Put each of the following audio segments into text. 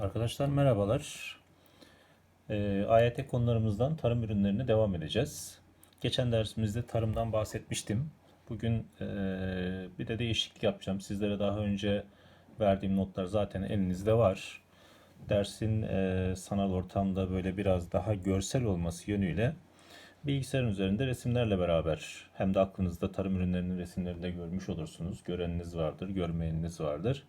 Arkadaşlar merhabalar. Ee, AYT konularımızdan tarım ürünlerine devam edeceğiz. Geçen dersimizde tarımdan bahsetmiştim. Bugün eee, bir de değişiklik yapacağım. Sizlere daha önce verdiğim notlar zaten elinizde var. Dersin eee, sanal ortamda böyle biraz daha görsel olması yönüyle bilgisayarın üzerinde resimlerle beraber hem de aklınızda tarım ürünlerinin resimlerini de görmüş olursunuz. Göreniniz vardır, görmeyeniniz vardır.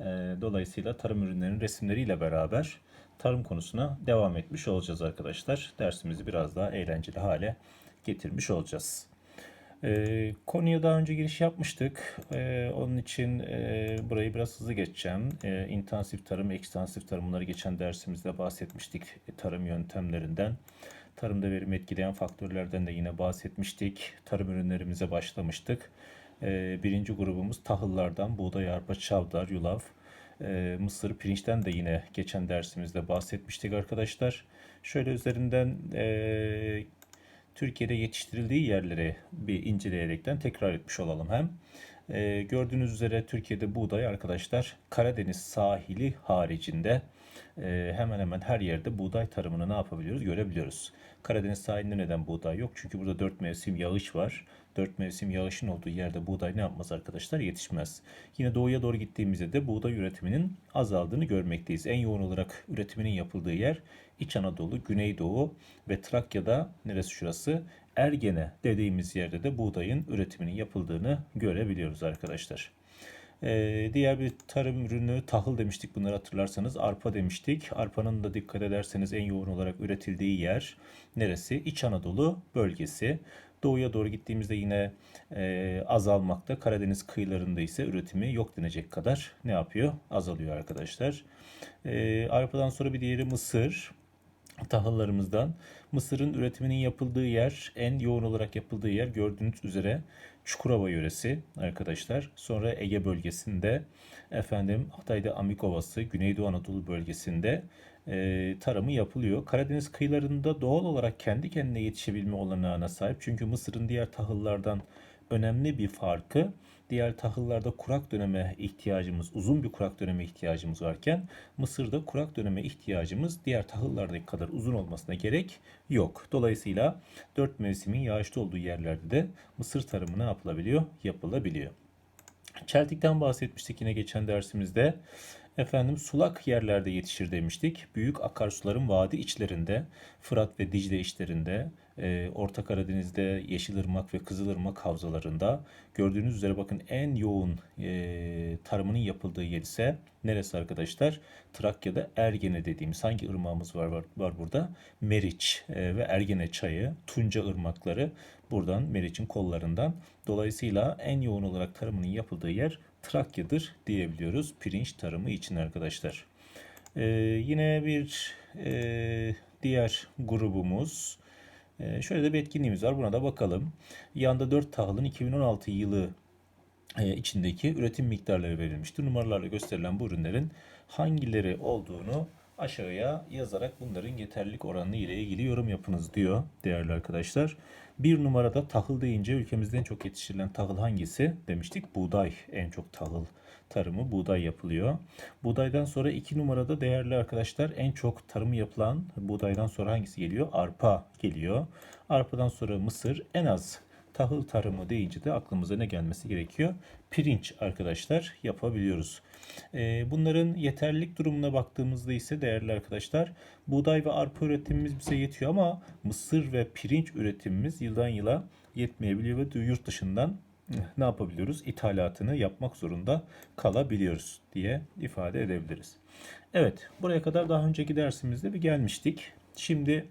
Ee, Dolayısıyla tarım ürünlerinin resimleriyle beraber tarım konusuna devam etmiş olacağız arkadaşlar. Dersimizi biraz daha eğlenceli hale getirmiş olacağız. Ee, konuya daha önce giriş yapmıştık. Ee, onun için e, burayı biraz hızlı geçeceğim. İntensif tarım, ekstansif tarım bunları geçen dersimizde bahsetmiştik e, tarım yöntemlerinden. Tarımda verimi etkileyen faktörlerden de yine bahsetmiştik. Tarım ürünlerimize başlamıştık. Ee, birinci grubumuz tahıllardan buğday, arpa, çavdar, yulaf, e, mısır, pirinçten de yine geçen dersimizde bahsetmiştik arkadaşlar. Şöyle üzerinden e, Türkiye'de yetiştirildiği yerleri bir inceleyerekten tekrar etmiş olalım hem. Ee, gördüğünüz üzere Türkiye'de buğday arkadaşlar Karadeniz sahili haricinde e, hemen hemen her yerde buğday tarımını ne yapabiliyoruz görebiliyoruz. Karadeniz sahilinde neden buğday yok? Çünkü burada dört mevsim yağış var. Dört mevsim yağışın olduğu yerde buğday ne yapmaz arkadaşlar? Yetişmez. Yine doğuya doğru gittiğimizde de buğday üretiminin azaldığını görmekteyiz. En yoğun olarak üretiminin yapıldığı yer İç Anadolu, Güneydoğu ve Trakya'da neresi şurası? Ergene dediğimiz yerde de buğdayın üretiminin yapıldığını görebiliyoruz arkadaşlar. Ee, diğer bir tarım ürünü tahıl demiştik bunları hatırlarsanız arpa demiştik. Arpanın da dikkat ederseniz en yoğun olarak üretildiği yer neresi? İç Anadolu bölgesi. Doğuya doğru gittiğimizde yine e, azalmakta. Karadeniz kıyılarında ise üretimi yok denecek kadar ne yapıyor? Azalıyor arkadaşlar. E, arpadan sonra bir diğeri mısır tahıllarımızdan. Mısırın üretiminin yapıldığı yer, en yoğun olarak yapıldığı yer gördüğünüz üzere Çukurova yöresi arkadaşlar. Sonra Ege bölgesinde, efendim Hatay'da Amik Ovası, Güneydoğu Anadolu bölgesinde e, tarımı yapılıyor. Karadeniz kıyılarında doğal olarak kendi kendine yetişebilme olanağına sahip. Çünkü Mısır'ın diğer tahıllardan önemli bir farkı diğer tahıllarda kurak döneme ihtiyacımız, uzun bir kurak döneme ihtiyacımız varken Mısır'da kurak döneme ihtiyacımız diğer tahıllardaki kadar uzun olmasına gerek yok. Dolayısıyla dört mevsimin yağışlı olduğu yerlerde de mısır tarımı ne yapılabiliyor? Yapılabiliyor. Çeltikten bahsetmiştik yine geçen dersimizde. Efendim sulak yerlerde yetişir demiştik. Büyük akarsuların vadi içlerinde, Fırat ve Dicle içlerinde, e, Orta Karadeniz'de Yeşilırmak ve Kızılırmak havzalarında gördüğünüz üzere bakın en yoğun e, tarımının yapıldığı yer ise neresi arkadaşlar? Trakya'da Ergene dediğimiz hangi ırmağımız var var, var burada? Meriç e, ve Ergene çayı, Tunca ırmakları buradan Meriç'in kollarından. Dolayısıyla en yoğun olarak tarımının yapıldığı yer Trakya'dır diyebiliyoruz pirinç tarımı için arkadaşlar. Ee, yine bir e, diğer grubumuz e, şöyle de bir etkinliğimiz var buna da bakalım. Yanda 4 tahılın 2016 yılı e, içindeki üretim miktarları verilmiştir. Numaralarla gösterilen bu ürünlerin hangileri olduğunu aşağıya yazarak bunların yeterlilik oranı ile ilgili yorum yapınız diyor değerli arkadaşlar. Bir numarada tahıl deyince ülkemizde en çok yetiştirilen tahıl hangisi demiştik? Buğday en çok tahıl tarımı buğday yapılıyor. Buğdaydan sonra iki numarada değerli arkadaşlar en çok tarımı yapılan buğdaydan sonra hangisi geliyor? Arpa geliyor. Arpadan sonra mısır en az tahıl tarımı deyince de aklımıza ne gelmesi gerekiyor? Pirinç arkadaşlar yapabiliyoruz. Ee, bunların yeterlilik durumuna baktığımızda ise değerli arkadaşlar buğday ve arpa üretimimiz bize yetiyor ama mısır ve pirinç üretimimiz yıldan yıla yetmeyebiliyor ve yurt dışından eh, ne yapabiliyoruz? İthalatını yapmak zorunda kalabiliyoruz diye ifade edebiliriz. Evet buraya kadar daha önceki dersimizde bir gelmiştik. Şimdi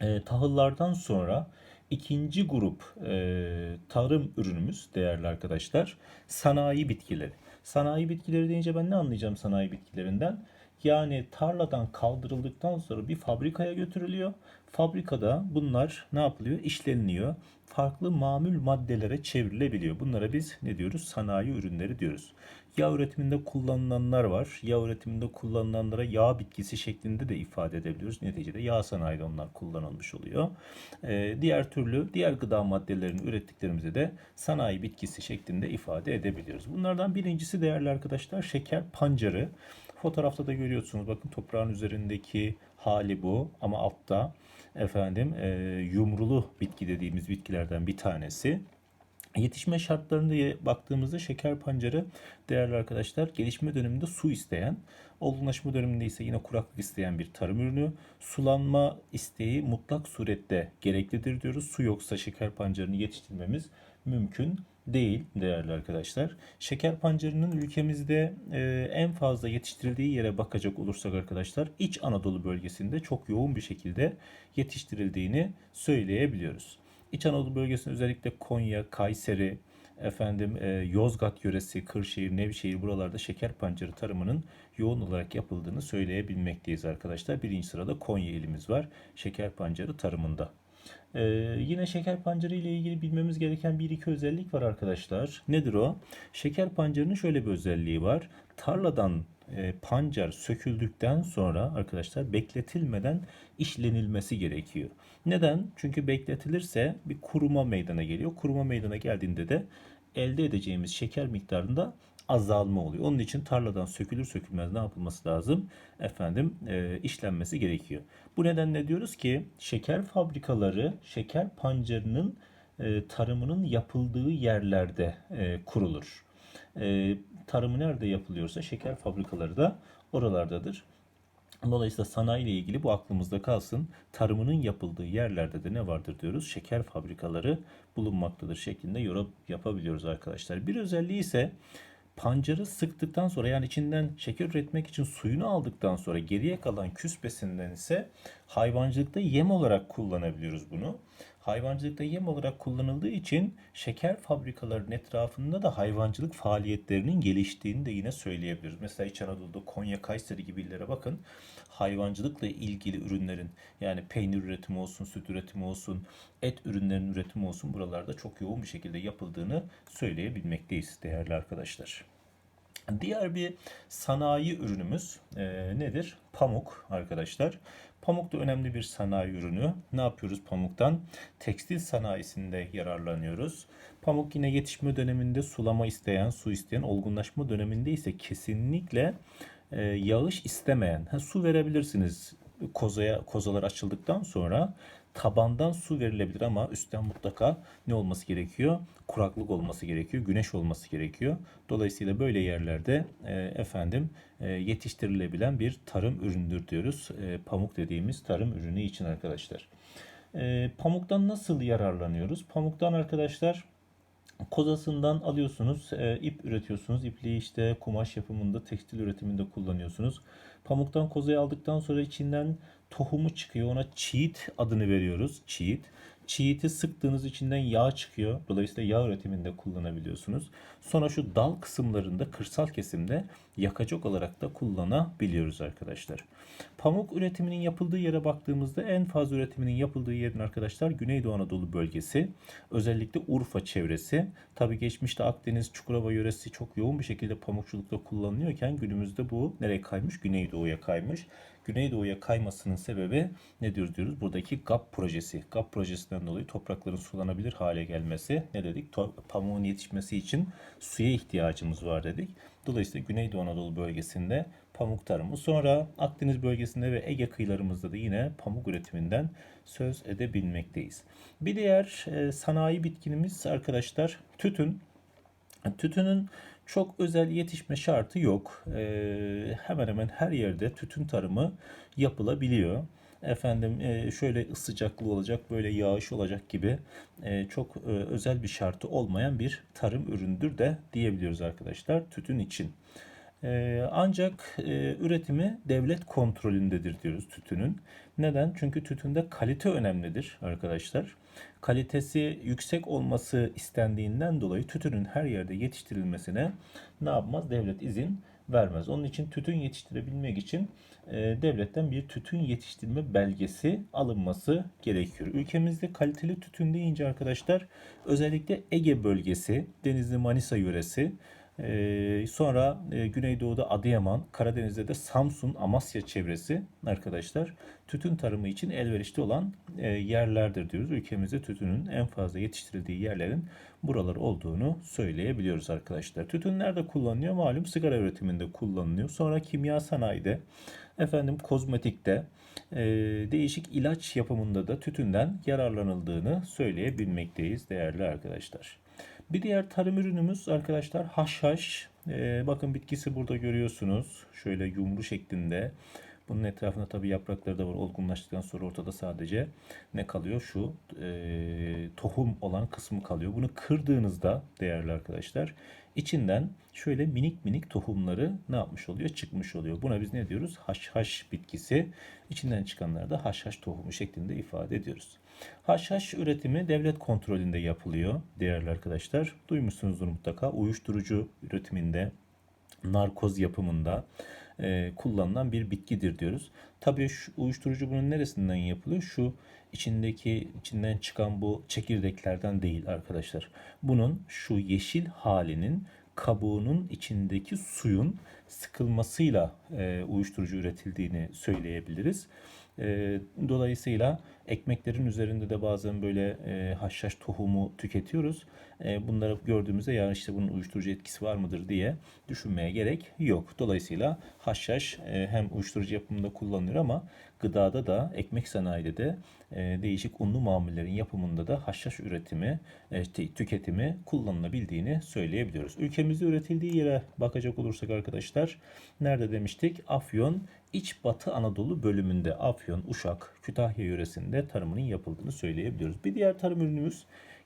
e, tahıllardan sonra ikinci grup e, tarım ürünümüz değerli arkadaşlar sanayi bitkileri. Sanayi bitkileri deyince ben ne anlayacağım sanayi bitkilerinden? Yani tarladan kaldırıldıktan sonra bir fabrikaya götürülüyor. Fabrikada bunlar ne yapılıyor? İşleniliyor. Farklı mamül maddelere çevrilebiliyor. Bunlara biz ne diyoruz? Sanayi ürünleri diyoruz. Yağ üretiminde kullanılanlar var. Yağ üretiminde kullanılanlara yağ bitkisi şeklinde de ifade edebiliyoruz. Neticede yağ sanayide onlar kullanılmış oluyor. Ee, diğer türlü diğer gıda maddelerini ürettiklerimizi de sanayi bitkisi şeklinde ifade edebiliyoruz. Bunlardan birincisi değerli arkadaşlar şeker pancarı. Fotoğrafta da görüyorsunuz. Bakın toprağın üzerindeki hali bu ama altta efendim e, yumrulu bitki dediğimiz bitkilerden bir tanesi. Yetişme şartlarına baktığımızda şeker pancarı değerli arkadaşlar gelişme döneminde su isteyen, olgunlaşma döneminde ise yine kuraklık isteyen bir tarım ürünü. Sulanma isteği mutlak surette gereklidir diyoruz. Su yoksa şeker pancarını yetiştirmemiz mümkün değil değerli arkadaşlar. Şeker pancarının ülkemizde e, en fazla yetiştirildiği yere bakacak olursak arkadaşlar İç Anadolu bölgesinde çok yoğun bir şekilde yetiştirildiğini söyleyebiliyoruz. İç Anadolu bölgesinde özellikle Konya, Kayseri, efendim e, Yozgat yöresi, Kırşehir, Nevşehir buralarda şeker pancarı tarımının yoğun olarak yapıldığını söyleyebilmekteyiz arkadaşlar. Birinci sırada Konya ilimiz var şeker pancarı tarımında. Ee, yine şeker pancarı ile ilgili bilmemiz gereken bir iki özellik var arkadaşlar. Nedir o? Şeker pancarının şöyle bir özelliği var. Tarladan e, pancar söküldükten sonra arkadaşlar bekletilmeden işlenilmesi gerekiyor. Neden? Çünkü bekletilirse bir kuruma meydana geliyor. Kuruma meydana geldiğinde de elde edeceğimiz şeker miktarında azalma oluyor. Onun için tarladan sökülür sökülmez ne yapılması lazım? Efendim e, işlenmesi gerekiyor. Bu nedenle diyoruz ki şeker fabrikaları şeker pancarının e, tarımının yapıldığı yerlerde kurulur. Tarımı nerede yapılıyorsa şeker fabrikaları da oralardadır. Dolayısıyla sanayi ile ilgili bu aklımızda kalsın. Tarımının yapıldığı yerlerde de ne vardır diyoruz? Şeker fabrikaları bulunmaktadır şeklinde yorum yapabiliyoruz arkadaşlar. Bir özelliği ise pancarı sıktıktan sonra yani içinden şeker üretmek için suyunu aldıktan sonra geriye kalan küspesinden ise hayvancılıkta yem olarak kullanabiliyoruz bunu. Hayvancılıkta yem olarak kullanıldığı için şeker fabrikalarının etrafında da hayvancılık faaliyetlerinin geliştiğini de yine söyleyebiliriz. Mesela İç Anadolu'da Konya, Kayseri gibi illere bakın. Hayvancılıkla ilgili ürünlerin yani peynir üretimi olsun, süt üretimi olsun, et ürünlerinin üretimi olsun buralarda çok yoğun bir şekilde yapıldığını söyleyebilmekteyiz değerli arkadaşlar. Diğer bir sanayi ürünümüz e, nedir? Pamuk arkadaşlar. Pamuk da önemli bir sanayi ürünü. Ne yapıyoruz pamuktan? Tekstil sanayisinde yararlanıyoruz. Pamuk yine yetişme döneminde sulama isteyen, su isteyen, olgunlaşma döneminde ise kesinlikle e, yağış istemeyen. Ha, su verebilirsiniz kozaya kozalar açıldıktan sonra tabandan su verilebilir ama üstten mutlaka ne olması gerekiyor? Kuraklık olması gerekiyor, güneş olması gerekiyor. Dolayısıyla böyle yerlerde e, efendim e, yetiştirilebilen bir tarım üründür diyoruz. E, pamuk dediğimiz tarım ürünü için arkadaşlar. E, pamuktan nasıl yararlanıyoruz? Pamuktan arkadaşlar kozasından alıyorsunuz, e, ip üretiyorsunuz. İpliği işte kumaş yapımında, tekstil üretiminde kullanıyorsunuz. Pamuktan kozayı aldıktan sonra içinden tohumu çıkıyor. Ona çiğit adını veriyoruz. Çiğit. Çiğiti sıktığınız içinden yağ çıkıyor. Dolayısıyla yağ üretiminde kullanabiliyorsunuz. Sonra şu dal kısımlarında kırsal kesimde yakacak olarak da kullanabiliyoruz arkadaşlar. Pamuk üretiminin yapıldığı yere baktığımızda en fazla üretiminin yapıldığı yerin arkadaşlar Güneydoğu Anadolu bölgesi. Özellikle Urfa çevresi. Tabi geçmişte Akdeniz, Çukurova yöresi çok yoğun bir şekilde pamukçulukta kullanılıyorken günümüzde bu nereye kaymış? Güneydoğu'ya kaymış. Güneydoğu'ya kaymasının sebebi ne diyoruz diyoruz? Buradaki GAP projesi. GAP projesinden dolayı toprakların sulanabilir hale gelmesi. Ne dedik? Pamuğun yetişmesi için suya ihtiyacımız var dedik. Dolayısıyla Güneydoğu Anadolu bölgesinde pamuk tarımı. Sonra Akdeniz bölgesinde ve Ege kıyılarımızda da yine pamuk üretiminden söz edebilmekteyiz. Bir diğer e, sanayi bitkinimiz arkadaşlar tütün. Tütünün çok özel yetişme şartı yok. Ee, hemen hemen her yerde tütün tarımı yapılabiliyor. Efendim e, şöyle sıcaklığı olacak, böyle yağış olacak gibi e, çok e, özel bir şartı olmayan bir tarım üründür de diyebiliyoruz arkadaşlar tütün için. Ancak üretimi devlet kontrolündedir diyoruz tütünün. Neden? Çünkü tütünde kalite önemlidir arkadaşlar. Kalitesi yüksek olması istendiğinden dolayı tütünün her yerde yetiştirilmesine ne yapmaz? Devlet izin vermez. Onun için tütün yetiştirebilmek için e, devletten bir tütün yetiştirme belgesi alınması gerekiyor. Ülkemizde kaliteli tütün deyince arkadaşlar özellikle Ege bölgesi, Denizli Manisa yöresi Ee, sonra e, Güneydoğu'da Adıyaman, Karadeniz'de de Samsun, Amasya çevresi arkadaşlar tütün tarımı için elverişli olan e, yerlerdir diyoruz. Ülkemizde tütünün en fazla yetiştirildiği yerlerin buralar olduğunu söyleyebiliyoruz arkadaşlar. Tütün nerede kullanılıyor? Malum sigara üretiminde kullanılıyor. Sonra kimya sanayide, efendim kozmetikte, e, değişik ilaç yapımında da tütünden yararlanıldığını söyleyebilmekteyiz değerli arkadaşlar. Bir diğer tarım ürünümüz arkadaşlar haşhaş. Ee, bakın bitkisi burada görüyorsunuz. Şöyle yumru şeklinde. Bunun etrafında tabii yaprakları da var. Olgunlaştıktan sonra ortada sadece ne kalıyor? Şu e, tohum olan kısmı kalıyor. Bunu kırdığınızda değerli arkadaşlar içinden şöyle minik minik tohumları ne yapmış oluyor? Çıkmış oluyor. Buna biz ne diyoruz? Haşhaş bitkisi. İçinden çıkanları da haşhaş tohumu şeklinde ifade ediyoruz. Haşhaş üretimi devlet kontrolünde yapılıyor değerli arkadaşlar. Duymuşsunuzdur mutlaka. Uyuşturucu üretiminde, narkoz yapımında e, kullanılan bir bitkidir diyoruz. Tabii şu uyuşturucu bunun neresinden yapılıyor? Şu içindeki içinden çıkan bu çekirdeklerden değil arkadaşlar. Bunun şu yeşil halinin kabuğunun içindeki suyun sıkılmasıyla e, uyuşturucu üretildiğini söyleyebiliriz. E, dolayısıyla ekmeklerin üzerinde de bazen böyle e, haşhaş tohumu tüketiyoruz. E, bunları gördüğümüzde ya işte bunun uyuşturucu etkisi var mıdır diye düşünmeye gerek yok. Dolayısıyla haşhaş e, hem uyuşturucu yapımında kullanılıyor ama gıdada da ekmek sanayide de e, değişik unlu mamullerin yapımında da haşhaş üretimi, e, tüketimi kullanılabildiğini söyleyebiliyoruz. Ülkemizde üretildiği yere bakacak olursak arkadaşlar nerede demiştik? Afyon İç Batı Anadolu bölümünde Afyon, Uşak, Kütahya yöresinde tarımının yapıldığını söyleyebiliyoruz. Bir diğer tarım ürünümüz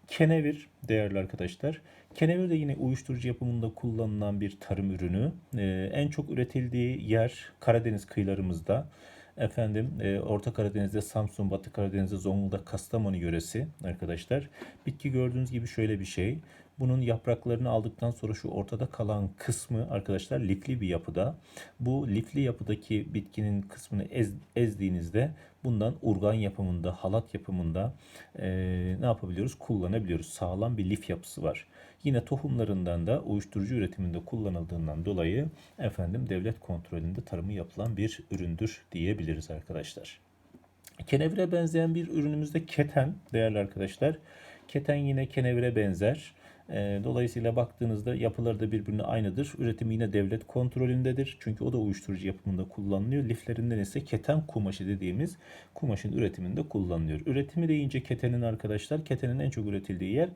kenevir değerli arkadaşlar. Kenevir de yine uyuşturucu yapımında kullanılan bir tarım ürünü. Ee, en çok üretildiği yer Karadeniz kıyılarımızda. Efendim e, Orta Karadeniz'de Samsun, Batı Karadeniz'de Zonguldak, Kastamonu yöresi arkadaşlar. Bitki gördüğünüz gibi şöyle bir şey. Bunun yapraklarını aldıktan sonra şu ortada kalan kısmı arkadaşlar lifli bir yapıda. Bu lifli yapıdaki bitkinin kısmını ez, ezdiğinizde bundan urgan yapımında, halat yapımında e, ne yapabiliyoruz? Kullanabiliyoruz. Sağlam bir lif yapısı var. Yine tohumlarından da uyuşturucu üretiminde kullanıldığından dolayı efendim devlet kontrolünde tarımı yapılan bir üründür diyebiliriz arkadaşlar. Kenevire benzeyen bir ürünümüz de keten değerli arkadaşlar. Keten yine kenevire benzer. Ee, dolayısıyla baktığınızda yapıları da birbirine aynıdır. Üretimi yine devlet kontrolündedir. Çünkü o da uyuşturucu yapımında kullanılıyor. Liflerinden ise keten kumaşı dediğimiz kumaşın üretiminde kullanılıyor. Üretimi deyince ketenin arkadaşlar, ketenin en çok üretildiği yer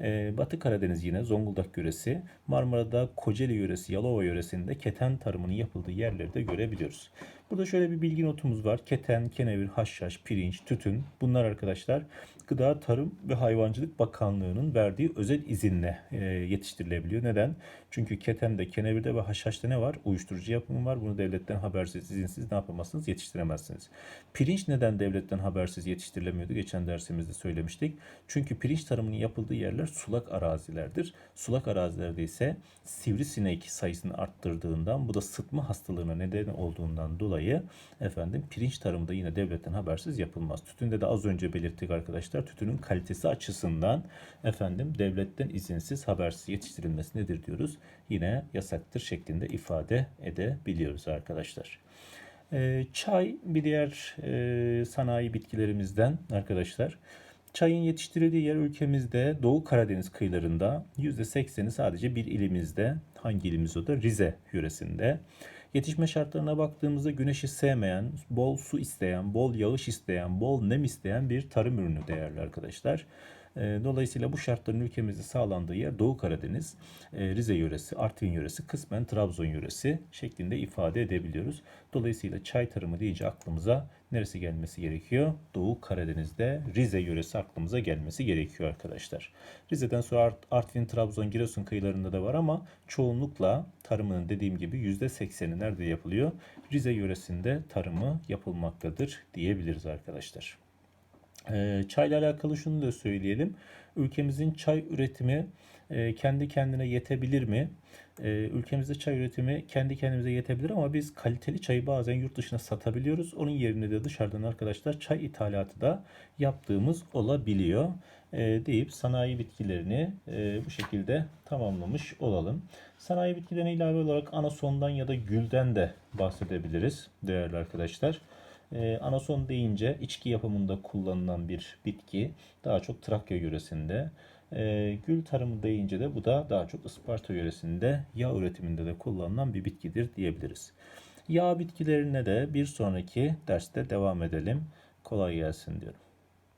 e, Batı Karadeniz yine Zonguldak yöresi, Marmara'da Kocaeli yöresi, Yalova yöresinde keten tarımının yapıldığı yerleri de görebiliyoruz. Burada şöyle bir bilgi notumuz var. Keten, kenevir, haşhaş, pirinç, tütün bunlar arkadaşlar Gıda, Tarım ve Hayvancılık Bakanlığı'nın verdiği özel izinle e, yetiştirilebiliyor. Neden? Çünkü ketende, kenevirde ve haşhaşta ne var? Uyuşturucu yapımı var. Bunu devletten habersiz, izinsiz ne yapamazsınız? Yetiştiremezsiniz. Pirinç neden devletten habersiz yetiştirilemiyordu? Geçen dersimizde söylemiştik. Çünkü pirinç tarımının yapıldığı yerler sulak arazilerdir. Sulak arazilerde ise sivrisinek sayısını arttırdığından bu da sıtma hastalığına neden olduğundan dolayı efendim pirinç tarımı da yine devletten habersiz yapılmaz. Tütünde de az önce belirttik arkadaşlar. Tütünün kalitesi açısından efendim devletten izinsiz habersiz yetiştirilmesi nedir diyoruz yine yasaktır şeklinde ifade edebiliyoruz arkadaşlar. Ee, çay bir diğer e, sanayi bitkilerimizden arkadaşlar. Çayın yetiştirildiği yer ülkemizde Doğu Karadeniz kıyılarında %80'i sadece bir ilimizde. Hangi ilimiz o da? Rize yöresinde. Yetişme şartlarına baktığımızda güneşi sevmeyen, bol su isteyen, bol yağış isteyen, bol nem isteyen bir tarım ürünü değerli arkadaşlar. Ee, dolayısıyla bu şartların ülkemizde sağlandığı yer Doğu Karadeniz, e, Rize yöresi, Artvin yöresi, kısmen Trabzon yöresi şeklinde ifade edebiliyoruz. Dolayısıyla çay tarımı deyince aklımıza neresi gelmesi gerekiyor? Doğu Karadeniz'de Rize yöresi aklımıza gelmesi gerekiyor arkadaşlar. Rize'den sonra Artvin, Trabzon, Giresun kıyılarında da var ama çoğunlukla tarımının dediğim gibi %80'i nerede yapılıyor? Rize yöresinde tarımı yapılmaktadır diyebiliriz arkadaşlar. Ee, çayla alakalı şunu da söyleyelim. Ülkemizin çay üretimi e, kendi kendine yetebilir mi? E, ülkemizde çay üretimi kendi kendimize yetebilir ama biz kaliteli çayı bazen yurt dışına satabiliyoruz. Onun yerine de dışarıdan arkadaşlar çay ithalatı da yaptığımız olabiliyor e, deyip sanayi bitkilerini bu şekilde tamamlamış olalım. Sanayi bitkilerine ilave olarak anasondan ya da gülden de bahsedebiliriz değerli arkadaşlar. E, anason deyince içki yapımında kullanılan bir bitki. Daha çok Trakya yöresinde. E, gül tarımı deyince de bu da daha çok Isparta yöresinde yağ üretiminde de kullanılan bir bitkidir diyebiliriz. Yağ bitkilerine de bir sonraki derste devam edelim. Kolay gelsin diyorum.